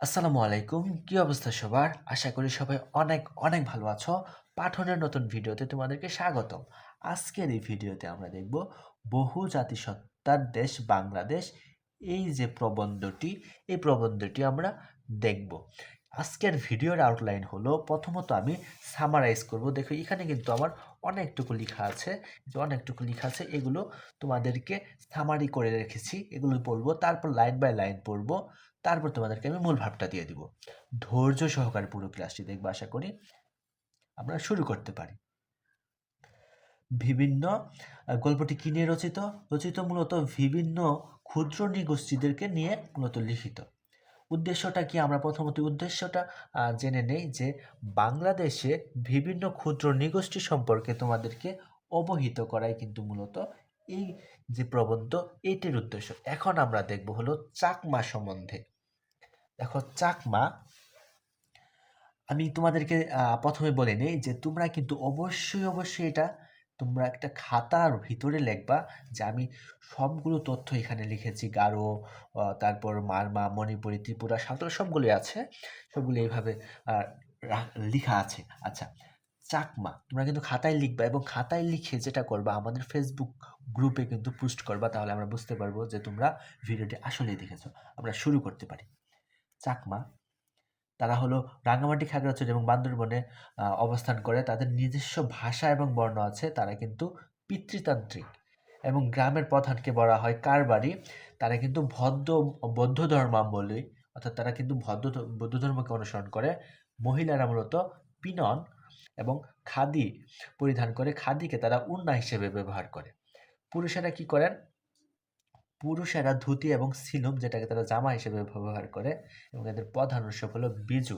আসসালামু আলাইকুম। কি অবস্থা সবার? আশা করি সবাই অনেক অনেক ভালো আছো। পাঠনের নতুন ভিডিওতে তোমাদেরকে স্বাগতম। আজকের এই ভিডিওতে আমরা দেখব বহু জাতিসত্তার দেশ বাংলাদেশ। এই যে প্রবন্ধটি, এই প্রবন্ধটি আমরা দেখব। আজকের ভিডিওর আউটলাইন হলো, প্রথমত আমি সামারাইজ করব। দেখো, এখানে কিন্তু আমার অনেকটুকু লেখা আছে। যে অনেকটুকু লেখা আছে, এগুলো তোমাদেরকে সামারি করে রেখেছি। এগুলো পড়ব, তারপর লাইন বাই লাইন পড়ব। তারপর তোমাদেরকে আমি মূল ভাবটা দিয়ে দিব। ধৈর্য সহকারে পুরো ক্লাসটি দেখব আশা করি আমরা শুরু করতে পারি। বিভিন্ন গল্পটি কি নিয়ে রচিত? রচিত মূলত বিভিন্ন ক্ষুদ্র নৃগোষ্ঠীদেরকে নিয়ে মূলত লিখিত। উদ্দেশ্যটা কি? আমরা প্রথমত উদ্দেশ্যটা জেনে নেই যে বাংলাদেশে বিভিন্ন ক্ষুদ্র নৃগোষ্ঠী সম্পর্কে তোমাদেরকে অবহিত করাই কিন্তু মূলত এই যে প্রবন্ধ এটির উদ্দেশ্য। এখন আমরা দেখব হলো চাকমা সম্বন্ধে। দেখো, চাকমা, আমি তোমাদেরকে প্রথমে বলে নেই যে তোমরা কিন্তু অবশ্যই অবশ্যই এটা তোমরা একটা খাতার ভিতরে লিখবা যে আমি সবগুলো তথ্য এখানে লিখেছি। গারো তারপর মারমা, মণিপুরি, ত্রিপুরা সাঁওতাল সবগুলোই আছে। সবগুলো এইভাবে লিখা আছে। আচ্ছা চাকমা, তোমরা কিন্তু খাতায় লিখবা এবং খাতায় লিখে যেটা করবা, আমাদের ফেসবুক গ্রুপে কিন্তু পোস্ট করবা, তাহলে আমরা বুঝতে পারব যে তোমরা ভিডিওটি আসলেই দেখেছ। আমরা শুরু করতে পারি। চাকমা। তারা হলো রাঙামাটি খাগড়াছড়ি এবং বান্দরবনে অবস্থান করে। তাদের নিজস্ব ভাষা এবং বর্ণ আছে। তারা কিন্তু পিতৃতান্ত্রিক এবং গ্রামের প্রধানকে বলা হয় কারবারি। তারা কিন্তু ভদ্র, বৌদ্ধ ধর্মাবলী অর্থাৎ তারা কিন্তু ভদ্র বৌদ্ধ ধর্মকে অনুসরণ করে। মহিলারা মূলত পিনন এবং খাদি পরিধান করে। খাদিকে তারা উন্না হিসেবে ব্যবহার করে। পুরুষেরা কি করেন? পুরুষেরা ধুতি এবং সিলুম যেটাকে তারা জামা হিসেবে ব্যবহার করে এবং এদের প্রধান উৎসব হলো বিজু।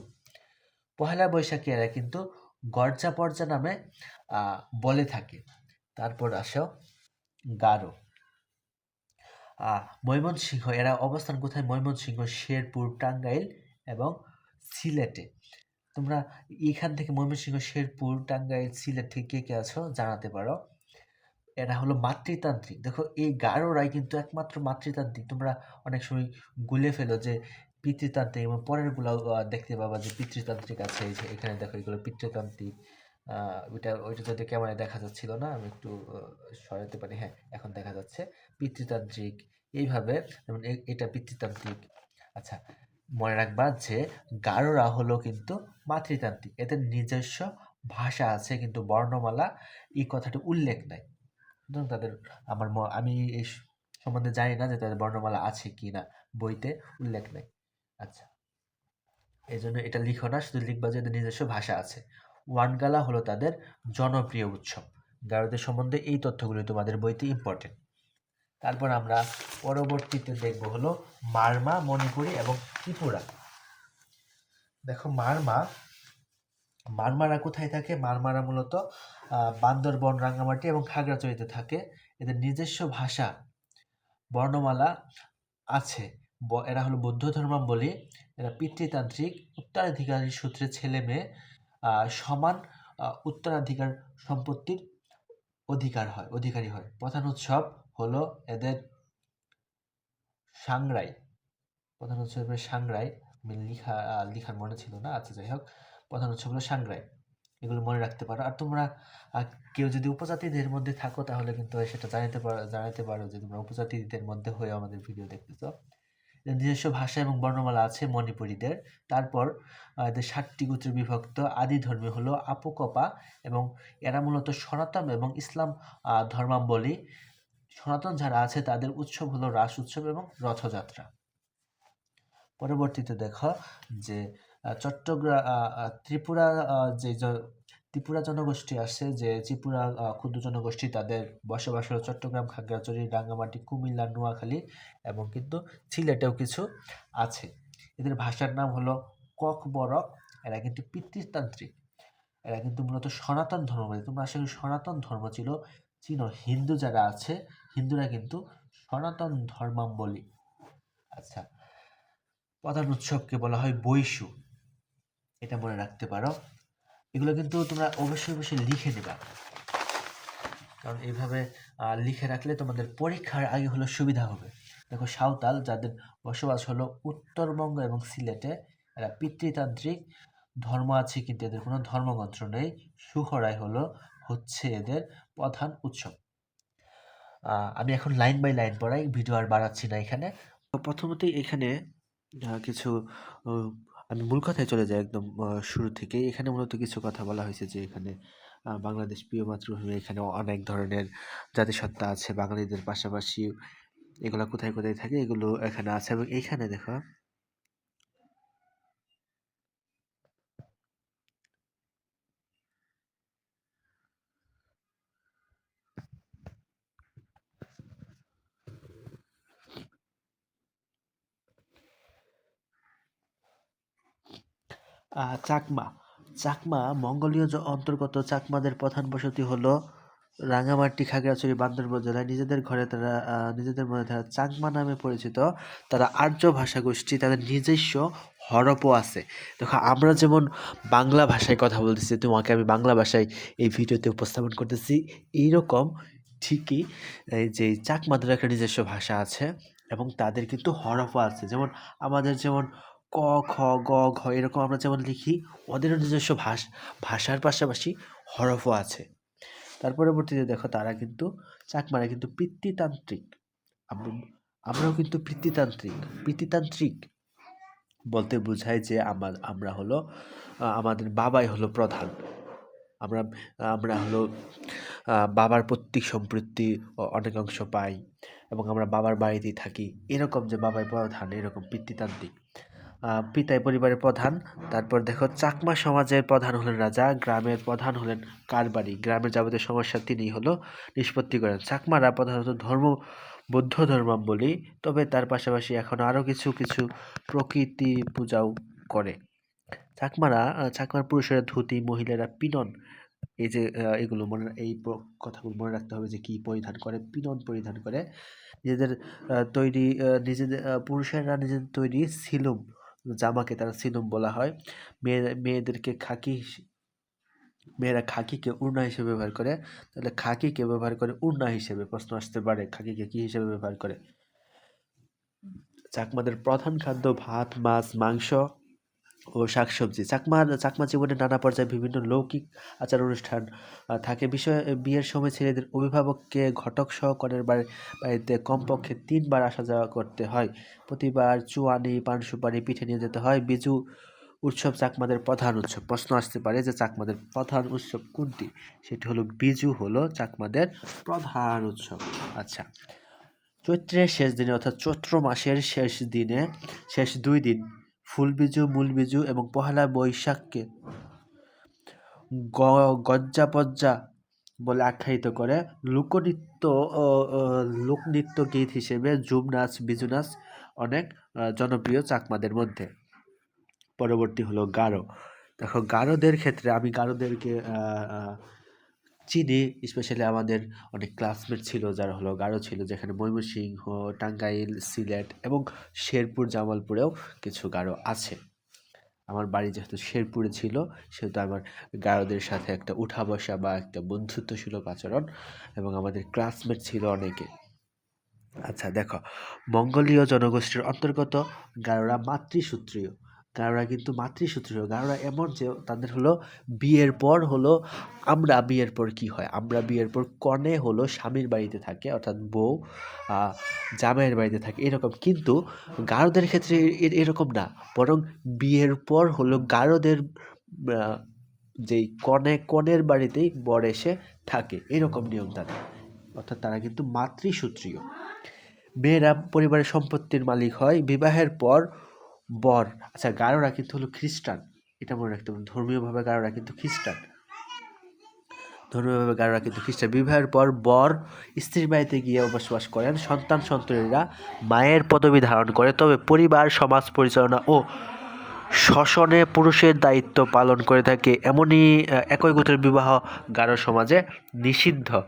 পহেলা বৈশাখী এরা কিন্তু গরজা পর্জা নামে বলে থাকে। তারপর আসো গারো। ময়মনসিংহ, এরা অবস্থান কোথায়? ময়মনসিংহ, শেরপুর, টাঙ্গাইল এবং সিলেটে। তোমরা এখান থেকে ময়মনসিংহ, শেরপুর, টাঙ্গাইল, সিলেট থেকে কে কে আছো জানাতে পারো। এরা হলো মাতৃতান্ত্রিক। দেখো, এই গারোরাই কিন্তু একমাত্র মাতৃতান্ত্রিক। তোমরা অনেক সময় গুলে ফেলো যে পিতৃতান্ত্রিক এবং পরেরগুলো দেখতে পাবা যে পিতৃতান্ত্রিক আছে, এই যে এখানে দেখো এগুলো পিতৃতান্ত্রিক। ওইটা ওইটা যদি ক্যামেরায় দেখা যাচ্ছিল না, আমি একটু সরাতে পারি। হ্যাঁ এখন দেখা যাচ্ছে। পিতৃতান্ত্রিক, এইভাবে, যেমন এটা পিতৃতান্ত্রিক। আচ্ছা মনে রাখবা যে গারোরা হলো কিন্তু মাতৃতান্ত্রিক। এদের নিজস্ব ভাষা আছে, কিন্তু বর্ণমালা এই কথাটা উল্লেখ নাই। সুতরাং তাদের আমার আমি এই সম্বন্ধে জানি না যে তাদের বর্ণমালা আছে কি না বইতে উল্লেখ নেই। আচ্ছা। এই জন্য এটা লিখো না, শুধু লিখবা যে নিজস্ব ভাষা আছে। ওয়ানগালা হলো তাদের জনপ্রিয় উৎসব। গারোদের সম্বন্ধে এই তথ্যগুলো তোমাদের বইতে ইম্পর্টেন্ট তারপর আমরা পরবর্তীতে দেখব হলো মারমা, মণিপুরি এবং ত্রিপুরা। দেখো মারমা মারমারা কোথায় থাকে? মারমারা মূলত বান্দরবন, রাঙ্গামাটি এবং খাগড়াছড়িতে থাকে। এদের নিজস্ব ভাষা, বর্ণমালা আছে। এরা হলো বৌদ্ধ ধর্মাবলম্বী। এরা পিতৃতান্ত্রিক, উত্তরাধিকারী সূত্রে ছেলে মেয়ে সমান উত্তরাধিকার সম্পত্তির অধিকার হয়, অধিকারী হয়। প্রধান উৎসব হলো এদের সাংরাই। প্রধান উৎসবের সাংরাই লিখা, লিখার মনে ছিল না আচ্ছা যাই হোক। প্রধান উৎসব হলো সাংরাই এগুলো মনে রাখতে পারো। আর তোমরা কেউ যদি উপজাতিদের মধ্যে থাকো তাহলে কিন্তু সেটা জানাতে পারো জানাতে পারো যে তোমরা উপজাতিদের মধ্যে হয়ে আমাদের ভিডিও দেখতেছো। নিজস্ব ভাষা এবং বর্ণমালা আছে মণিপুরীদের। তারপর এদের ষাটটি গোত্রে বিভক্ত। আদি ধর্মী হলো আপুকপা এবং এরা মূলত সনাতন এবং ইসলাম ধর্মাবলী সনাতন যারা আছে তাদের উৎসব হলো রাস উৎসব এবং রথযাত্রা। পরবর্তীতে দেখো যে চট্টগ্রাম ত্রিপুরা যে ত্রিপুরা জনগোষ্ঠী আছে, যে ত্রিপুরা ক্ষুদ্র জনগোষ্ঠী, তাদের বসবাস হলো চট্টগ্রাম, খাগড়াছড়ি, রাঙ্গামাটি, কুমিল্লা, নোয়াখালী এবং কিন্তু সিলেটেও কিছু আছে। এদের ভাষার নাম হলো ককবরক, এরা কিন্তু পিতৃতান্ত্রিক। এরা কিন্তু মূলত সনাতন ধর্ম তোমরা আসলে সনাতন ধর্ম ছিল, চিনো হিন্দু যারা আছে, হিন্দুরা কিন্তু সনাতন ধর্মাবলম্বী। আচ্ছা প্রধান উৎসবকে বলা হয় বৈশু। এটা মনে রাখতে পারো। এগুলো কিন্তু তোমরা অবশ্যই অবশ্যই লিখে নেবা। কারণ এইভাবে লিখে রাখলে তোমাদের পরীক্ষার আগে হলো সুবিধা হবে। দেখো সাঁওতাল যাদের বসবাস হলো উত্তরবঙ্গ এবং সিলেটে, এরা পিতৃতান্ত্রিক, ধর্ম আছে কিন্তু এদের কোনো ধর্মগ্রন্থ নেই। সুহরাই হলো হচ্ছে এদের প্রধান উৎসব। আমি এখন লাইন বাই লাইন পড়াই, ভিডিও আর বাড়াচ্ছি না এখানে। তো প্রথমতই এখানে কিছু আমি মূল কথায় চলে যাই একদম শুরু থেকেই। এখানে মূলত কিছু কথা বলা হয়েছে যে এখানে বাংলাদেশ প্রিয় মাতৃভূমি, এখানে অনেক ধরনের জাতিসত্তা আছে, বাঙালিদের পাশাপাশি এগুলো কোথায় কোথায় থাকে এগুলো এখানে আছে। এবং এইখানে দেখো চাকমা। চাকমা মঙ্গোলীয় অন্তর্গত চাকমাদের প্রধান বসতি হলো রাঙামাটি, খাগড়াছড়ি, বান্দরবান জেলায়। নিজেদের ঘরে তারা নিজেদের মধ্যে তারা চাকমা নামে পরিচিত। তারা আর্য ভাষা গোষ্ঠী, তাদের নিজস্ব হরপও আছে। দেখো, আমরা যেমন বাংলা ভাষায় কথা বলতেছি, তোমাকে আমি বাংলা ভাষায় এই ভিডিওতে উপস্থাপন করতেছি। এইরকম ঠিকই এই যে চাকমাদের একটা নিজস্ব ভাষা আছে এবং তাদের কিন্তু হরফও আছে। যেমন আমাদের যেমন ক, খ, গ, ঘ এরকম আমরা যেমন লিখি ওদেরও নিজস্ব ভাষ, ভাষার পাশাপাশি হরফও আছে। তার পরবর্তীতে দেখো তারা কিন্তু চাকমারা কিন্তু পিতৃতান্ত্রিক। আমরাও কিন্তু পিতৃতান্ত্রিক পিতৃতান্ত্রিক বলতে বোঝায় যে আমার, আমরা হলো আমাদের বাবাই হলো প্রধান। আমরা আমরা হলো বাবার প্রত্যেক সম্পত্তি অ- অনেক অংশ পাই এবং আমরা বাবার বাড়িতেই থাকি। এরকম যে বাবাই প্রধান, এরকম পিতৃতান্ত্রিক। পিতাই পরিবারের প্রধান। তারপর দেখো, চাকমা সমাজের প্রধান হলেন রাজা, গ্রামের প্রধান হলেন কারবারি। গ্রামের যাবতীয় সমস্যা তিনি হলো নিষ্পত্তি করেন। চাকমারা প্রধানত ধর্ম, বৌদ্ধ ধর্মাবলী তবে তার পাশাপাশি এখন আরও কিছু কিছু প্রকৃতি পূজাও করে। চাকমারা চাকমার পুরুষেরা ধুতি, মহিলারা পিনন। এই যে এগুলো মনে, এই কথাগুলো মনে রাখতে হবে যে কি পরিধান করে, পিনন পরিধান করে। নিজেদের তৈরি নিজেদের পুরুষেরা নিজেদের তৈরি সিলুম জামাকে তারা সিনম বলা হয়। মেয়েরা মেয়েদেরকে খাকি মেয়েরা খাকিকে উড়না হিসেবে ব্যবহার করে। তাহলে খাকিকে ব্যবহার করে উড়না হিসেবে প্রশ্ন আসতে পারে, খাকিকে কী হিসেবে ব্যবহার করে? চাকমাদের প্রধান খাদ্য ভাত, মাছ, মাংস। ও শাকসবজি। চাকমার চাকমা জীবনে নানা পর্যায়ে বিভিন্ন লৌকিক আচার অনুষ্ঠান থাকে। বিষয় বিয়ের সময় ছেলেদের অভিভাবককে ঘটক সহ কনের বাড়ি- বাড়িতে কমপক্ষে তিনবার আসা যাওয়া করতে হয়। প্রতিবার চুয়ানি, পান সুপারি, পিঠে নিয়ে যেতে হয়। বিজু উৎসব চাকমাদের প্রধান উৎসব। প্রশ্ন আসতে পারে যে চাকমাদের প্রধান উৎসব কোনটি? সেটি হলো বিজু হলো চাকমাদের প্রধান উৎসব। আচ্ছা। চৈত্রের শেষ দিনে অর্থাৎ চৈত্র মাসের শেষ দিনে, শেষ দুই দিন ফুল বিজু মূল বিজু এবং পহেলা বৈশাখকে গজ্জাপজ্জা বলে আখ্যায়িত করে। লোকনৃত্য লোকনৃত্য গীত হিসেবে ঝুম নাচ বিজু নাচ অনেক জনপ্রিয় চাকমাদের মধ্যে। পরবর্তী হলো গারো। দেখো, গারোদের ক্ষেত্রে আমি গারোদেরকে চিনি স্পেশালি আমাদের অনেক ক্লাসমেট ছিল যারা হলো গারো ছিল, যেখানে ময়মনসিংহ, টাঙ্গাইল, সিলেট এবং শেরপুর, জামালপুরেও কিছু গারো আছে। আমার বাড়ি যেহেতু শেরপুরে ছিল, সেহেতু আমার গারোদের সাথে একটা উঠা বসা বা একটা বন্ধুত্বসুলভ আচরণ এবং আমাদের ক্লাসমেট ছিল অনেকে। আচ্ছা দেখো, মঙ্গোলীয় জনগোষ্ঠীর অন্তর্গত গারোরা মাতৃসূত্রীয়। গারোরা কিন্তু মাতৃসূত্রীয় গারোরা এমন যে তাদের হলো বিয়ের পর হলো আমরা বিয়ের পর কি হয়? আমরা বিয়ের পর কনে হলো স্বামীর বাড়িতে থাকে, অর্থাৎ বউ জামাইয়ের বাড়িতে থাকে, এরকম। কিন্তু গারোদের ক্ষেত্রে এরকম না। বরং বিয়ের পর হলো গারোদের যেই কনে, কনের বাড়িতেই বর এসে থাকে, এরকম নিয়ম তাদের। অর্থাৎ তারা কিন্তু মাতৃসূত্রীয় মেয়েরা পরিবারের সম্পত্তির মালিক হয়, বিবাহের পর বর। আচ্ছা গারোরা কিন্তু হলো খ্রিস্টান। এটা মনে রাখতে হবে, ধর্মীয়ভাবে গারোরা কিন্তু খ্রিস্টান। ধর্মীয়ভাবে গারোরা কিন্তু খ্রিস্টান। বিবাহের পর বর স্ত্রীর বাড়িতে গিয়ে বসবাস করেন। সন্তান সন্ততিরা মায়ের পদবি ধারণ করে। তবে পরিবার, সমাজ পরিচালনা ও শ্বসনে পুরুষের দায়িত্ব পালন করে থাকে। এমনই একই গোত্রের বিবাহ গারো সমাজে নিষিদ্ধ।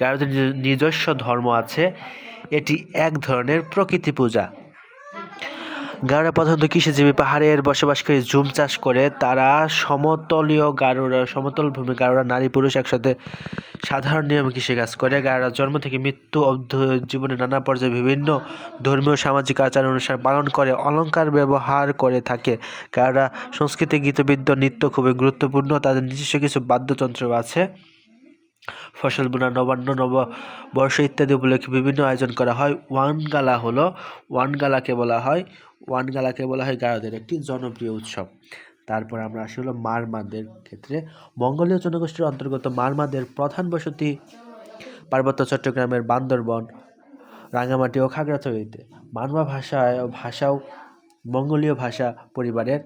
গারোদের নিজ- নিজস্ব ধর্ম আছে। এটি এক ধরনের প্রকৃতি পূজা। গারোরা প্রধানত কৃষিজীবী পাহাড়ের বসবাসকারী ঝুম চাষ করে, তারা সমতলীয় গারোরা, সমতল ভূমি গারোরা, নারী, পুরুষ একসাথে সাধারণ নিয়মে কৃষিকাজ করে। গারোরা জন্ম থেকে মৃত্যু অবধি জীবনে নানা পর্যায়ে বিভিন্ন ধর্মীয়, সামাজিক আচার অনুষ্ঠান পালন করে, অলংকার ব্যবহার করে থাকে। গারোরা সংস্কৃতি, গীতবিদ্য, নৃত্য খুবই গুরুত্বপূর্ণ। তাদের নিজস্ব কিছু বাদ্যযন্ত্র আছে। ফসল বোনা, নবান্ন নববর্ষ ইত্যাদি উপলক্ষে বিভিন্ন আয়োজন করা হয়। ওয়ানগালা হলো, ওয়ানগালাকে বলা হয়। ওয়ানগালাকে বলা হয় গারোদের একটি জনপ্রিয় উৎসব। তারপর আমরা আসি হলো মারমাদের ক্ষেত্রে। মঙ্গোলীয় জনগোষ্ঠীর অন্তর্গত মারমাদের প্রধান বসতি পার্বত্য চট্টগ্রামের বান্দরবন রাঙামাটি ও খাগড়াছড়িতে। মারমা ভাষায় ভাষাও মঙ্গোলীয় ভাষা পরিবারের।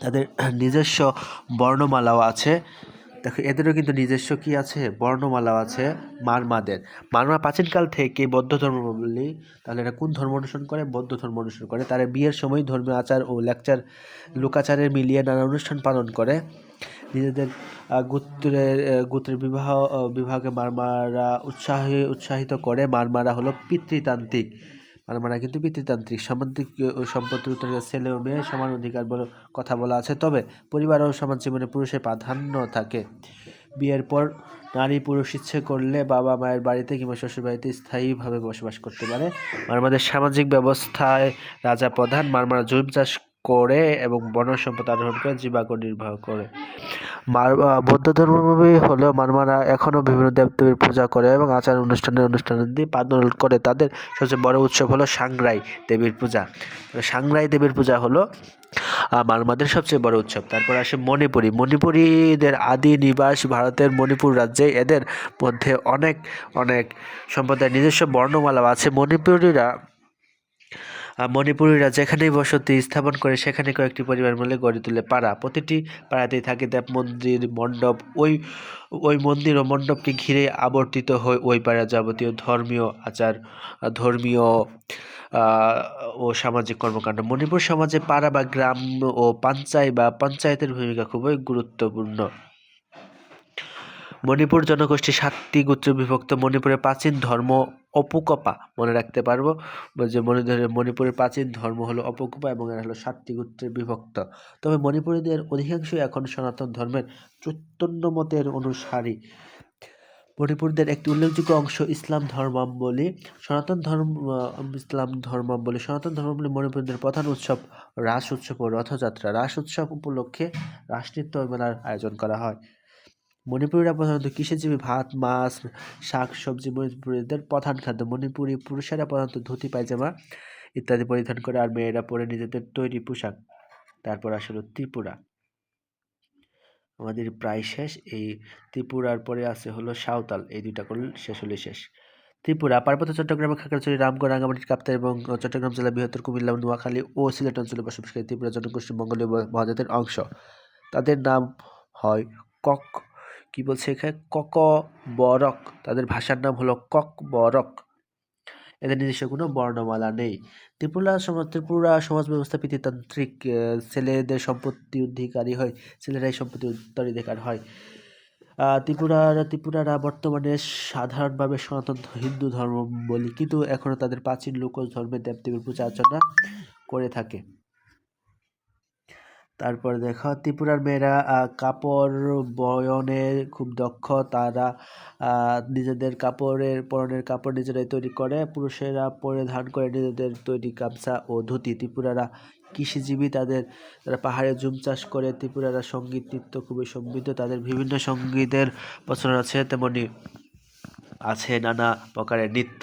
তাদের নিজস্ব বর্ণমালাও আছে। দেখো, এদেরও কিন্তু নিজস্ব কি আছে? বর্ণমালা আছে, মারমাদের। মারমা প্রাচীনকাল থেকে বৌদ্ধ ধর্মাবলম্বী তাহলে এরা কোন ধর্ম অনুসরণ করে? বৌদ্ধ ধর্ম অনুসরণ করে। তারা বিয়ের সময় ধর্মীয় আচার ও লেকচার লোকাচারের মিলিয়ে নানা অনুষ্ঠান পালন করে। নিজেদের গোত্রের গোত্রের বিবাহ বিভাগে মারমারা উৎসাহী, উৎসাহিত করে। মারমারা হলো পিতৃতান্ত্রিক। মারমারা কিন্তু পিতৃতান্ত্রিক, সামাজিক, ও সম্পত্তির উত্তরে ছেলে ও মেয়ে সমান অধিকার বলে কথা বলা আছে। তবে পরিবার ও সমাজ জীবনে পুরুষের প্রাধান্য থাকে। বিয়ের পর নারী পুরুষ ইচ্ছে করলে বাবা মায়ের বাড়িতে কিংবা শ্বশুর বাড়িতে স্থায়ীভাবে বসবাস করতে পারে। মারমাদের সামাজিক ব্যবস্থায় রাজা প্রধান মারমারা জুম চাষ করে এবং বন সম্পদ আরোহণ করে জীবাগ্য নির্বাহ করে। মার বৌদ্ধ ধর্মাবলম্বী হলেও মারমারা এখনও বিভিন্ন দেবদেবীর পূজা করে এবং আচার অনুষ্ঠানের অনুষ্ঠান দিয়ে পালন করে। তাদের সবচেয়ে বড় উৎসব হলো সাংরাই দেবীর পূজা। সাংরাই দেবীর পূজা হলো মারমাদের সবচেয়ে বড় উৎসব। তারপর আসে মণিপুরী। মণিপুরীদের আদি নিবাস ভারতের মণিপুর রাজ্যে। এদের মধ্যে অনেক অনেক সম্প্রদায়ের নিজস্ব বর্ণমালা আছে। মণিপুরীরা মণিপুরীরা যেখানেই বসতি স্থাপন করে সেখানে কয়েকটি পরিবার মিলে গড়ে তোলে পাড়া। প্রতিটি পাড়াতেই থাকে দেব মন্দির, মণ্ডপ। ওই ওই মন্দির ও মণ্ডপকে ঘিরে আবর্তিত হয় ওই পাড়ার যাবতীয় ধর্মীয় আচার, ধর্মীয় ও সামাজিক কর্মকাণ্ড। মণিপুর সমাজে পাড়া বা গ্রাম ও পঞ্চায়েত বা পঞ্চায়েতের ভূমিকা খুবই গুরুত্বপূর্ণ। মণিপুর জনগোষ্ঠী সাতটি গোত্রে বিভক্ত মণিপুরের প্রাচীন ধর্ম অপুকপা, মনে রাখতে পারব। যে মণিপুরের মণিপুরের প্রাচীন ধর্ম হলো অপকপা এবং এরা হলো সাতটি গোত্রে বিভক্ত তবে মণিপুরীদের অধিকাংশই এখন সনাতন ধর্মের চৈতন্য মতের অনুসারী। মণিপুরদের একটি উল্লেখযোগ্য অংশ ইসলাম ধর্মাবলী সনাতন ধর্ম, ইসলাম ধর্মাবলী সনাতন ধর্মাবলী মণিপুরীদের প্রধান উৎসব রাস উৎসব ও রথযাত্রা। রাস উৎসব উপলক্ষে রাসনৃত্য মেলার আয়োজন করা হয়। মণিপুরীরা প্রধানত কৃষিজীবী ভাত, মাছ, শাক, সবজি মণিপুরীদের প্রধান খাদ্য। মণিপুরি পুরুষেরা প্রধানত ধুতি, পায়জামা ইত্যাদি পরিধান করে আর মেয়েরা পরে নিজেদের তৈরি পোশাক। তারপর আসলে ত্রিপুরা। আমাদের প্রায় শেষ। এই ত্রিপুরার পরে আছে হলো সাঁওতাল। এই দুইটা করলে শেষ হলে শেষ। ত্রিপুরা, পার্বত্য চট্টগ্রাম, খাগড়াছড়ি, রামগড়, রাঙ্গামাটি, কাপ্তাই এবং চট্টগ্রাম জেলা বৃহত্তর কুমিল্লা, নোয়াখালী ও সিলেট অঞ্চলে বসবাসকারী ত্রিপুরা জনগোষ্ঠী মঙ্গোলীয় মহাজাতের অংশ। তাদের নাম হয় কক। কি বলছে এখানে? কক বরক তাদের ভাষার নাম হলো কক বরক এদের নিজস্ব কোনো বর্ণমালা নেই। ত্রিপুরা সমাজ ত্রিপুরা সমাজ ব্যবস্থা পিতৃতান্ত্রিক ছেলেদের সম্পত্তি অধিকারী হয়। ছেলেরাই সম্পত্তি উত্তরাধিকার হয়। ত্রিপুরার, ত্রিপুরারা বর্তমানে সাধারণভাবে সনাতন হিন্দু ধর্ম বলি, কিন্তু এখনও তাদের প্রাচীন লোক ধর্মের দেবদেবীর পূজা অর্চনা করে থাকে। তারপর দেখো, ত্রিপুরার মেয়েরা কাপড় বয়নে খুব দক্ষ। তারা নিজেদের কাপড়ের, পরনের কাপড় নিজেরাই তৈরি করে। পুরুষেরা পরিধান করে নিজেদের তৈরি গামছা ও ধুতি। ত্রিপুরারা কৃষিজীবী, তাদের, তারা পাহাড়ে জুম চাষ করে। ত্রিপুরারা সংগীত, নৃত্য খুবই সমৃদ্ধ। তাদের বিভিন্ন সঙ্গীতের প্রচলন আছে, তেমনি আছে নানা প্রকারের নৃত্য।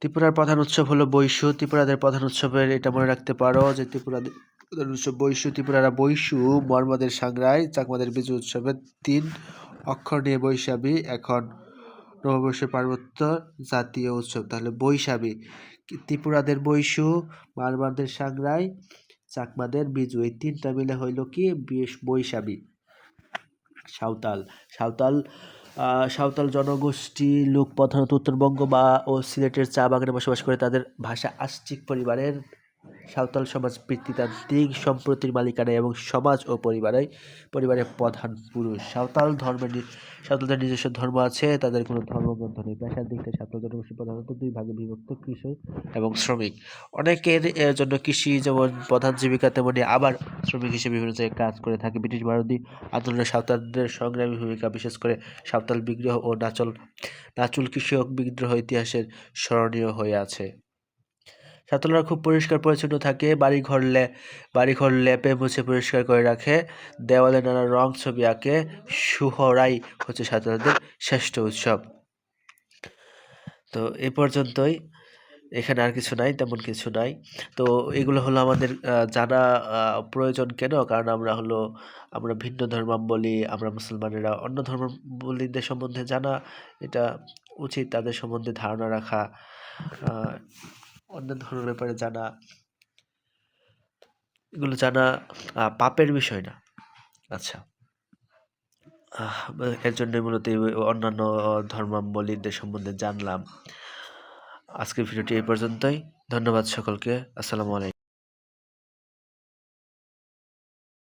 ত্রিপুরার প্রধান উৎসব হলো বৈশু ত্রিপুরাদের প্রধান উৎসবের এটা মনে রাখতে পারো যে ত্রিপুরাদের উৎসব বৈশু ত্রিপুরারা বৈশু মর্মাদের সাংরাই চাকমাদের বিজু উৎসবের তিন অক্ষর নিয়ে বৈশাখী, এখন নববর্ষের পার্বত্য জাতীয় উৎসব। তাহলে বৈশাখী, ত্রিপুরাদের বৈশু মারমাদের সাংরাই চাকমাদের বিজু এই তিনটা মিলে হইল কি? বেশ বৈশাখী। সাঁওতাল সাঁওতাল সাঁওতাল জনগোষ্ঠী লোক প্রধানত উত্তরবঙ্গ বা, ও সিলেটের চা বাগানে বসবাস করে তাদের ভাষা আশ্চিক পরিবারের সাঁওতাল সমাজ পিতৃতান্ত্রিক সম্প্রতির মালিকানা এবং সমাজ ও পরিবারে, পরিবারের প্রধান পুরুষ। সাঁওতাল ধর্মের সাঁওতালদের নিজস্ব ধর্ম আছে, তাদের কোনো ধর্মগ্রন্থ নেই। পেশার দিক থেকে সাঁওতাল জনগোষ্ঠী প্রধানত দুই ভাগে বিভক্ত কৃষি এবং শ্রমিক। অনেকের জন্য কৃষি যেমন প্রধান জীবিকা, তেমনি আবার শ্রমিক হিসেবে বিভিন্ন জায়গায় কাজ করে থাকে। ব্রিটিশ ভারতী আন্দোলনে সাঁওতালদের সংগ্রামী ভূমিকা, বিশেষ করে সাঁওতাল বিগ্রহ ও নাচল নাচুল কৃষক বিদ্রোহ ইতিহাসের স্মরণীয় হয়ে আছে। সাঁওতালরা খুব পরিষ্কার পরিচ্ছন্ন থাকে, বাড়িঘর লে, বাড়িঘর লেপে মুছে পরিষ্কার করে রাখে, দেওয়ালে নানা রং ছবি আঁকে, সুহরাই হচ্ছে সাঁওতালদের শ্রেষ্ঠ উৎসব। তো এ পর্যন্তই, এখানে আর কিছু নাই, তেমন কিছু নাই। তো এগুলো হলো আমাদের জানা প্রয়োজন কেন? কারণ আমরা হলো, আমরা ভিন্ন ধর্মাবলী আমরা মুসলমানেরা অন্য ধর্মাবলীদের সম্বন্ধে জানা, এটা উচিত তাদের সম্বন্ধে ধারণা রাখা আহ, অন্য ধর্মের ব্যাপারে জানা। এগুলো জানা পাপের বিষয় না। আচ্ছা। এর জন্য মূলত অন্যান্য ধর্মাবলীদের সম্বন্ধে জানলাম। আজকের ভিডিওটি এই পর্যন্তই। ধন্যবাদ সকলকে। আসসালামু আলাইকুম।